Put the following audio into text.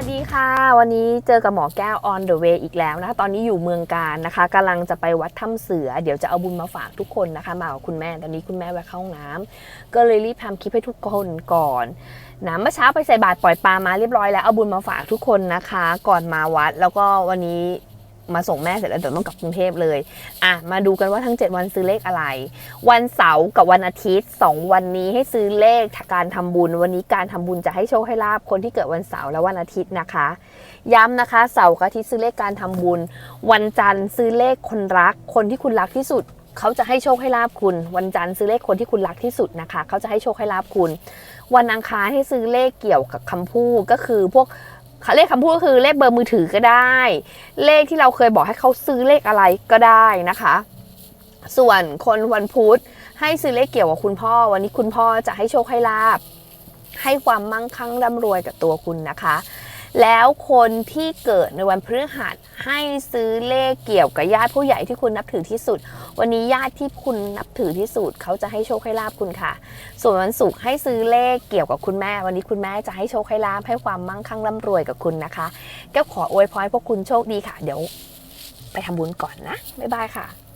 ัสดีค่ะ วันนี้เจอกับหมอแก้ว on the way อีกแล้วนะคะ ตอนนี้อยู่เมืองการนะคะกำลังจะไปวัดถ้ำเสือ เดี๋ยวจะเอาบุญมาฝากทุกคนนะคะ มากับคุณแม่ ตอนนี้คุณแม่แวะเข้าห้องน้ำก็เลยรีบทำคลิปให้ทุกคนก่อนนะเมื่อเช้าไปใส่บาตรปล่อยปลามาเรียบร้อยแล้ว เอาบุญมาฝากทุกคนนะคะ ก่อนมาวัด แล้วก็วันนี้ มาส่งแม่เสร็จแล้วเดี๋ยวต้องกลับกรุงเทพเลยอะมาดูกันว่าทั้ง 7 วันซื้อเลขอะไร วันเสาร์กับวันอาทิตย์ 2 วันนี้ให้ซื้อเลขการทำบุญ วันนี้การทำบุญจะให้โชคให้ลาบคนที่เกิดวันเสาร์และวันอาทิตย์นะคะ ย้ำนะคะเสาร์กับอาทิตย์ซื้อเลขการทำบุญ วันจันทร์ซื้อเลขคนรัก คนที่คุณรักที่สุดเขาจะให้โชคให้ลาบคุณ วันจันทร์ซื้อเลขคนที่คุณรักที่สุดนะคะ เขาจะให้โชคให้ลาบคุณ วันอังคารให้ซื้อเลขเกี่ยวกับคำพูดก็คือพวก เลขคำพูดก็คือเลขเบอร์มือถือก็ได้ เลขที่เราเคยบอกให้เขาซื้อเลขอะไรก็ได้นะคะ ส่วนคนวันพุธให้ซื้อเลขเกี่ยวกับคุณพ่อ วันนี้คุณพ่อจะให้โชคให้ลาบ ให้ความมั่งคั่งร่ำรวยกับตัวคุณนะคะ แล้วคนที่เกิดในวันพฤหัสให้ซื้อเลขเกี่ยวกับญาติผู้ใหญ่ที่คุณนับถือที่สุด วันนี้ญาติที่คุณนับถือที่สุดเขาจะให้โชคให้ลาบคุณค่ะ ส่วนวันศุกร์ให้ซื้อเลขเกี่ยวกับคุณแม่ วันนี้คุณแม่จะให้โชคให้ลาบให้ความมั่งคั่งร่ำรวยกับคุณนะคะก้วขออวยพรให้พวกคุณโชคดีค่ะ เดี๋ยว ไปทำบุญก่อนนะบ๊ายบายค่ะ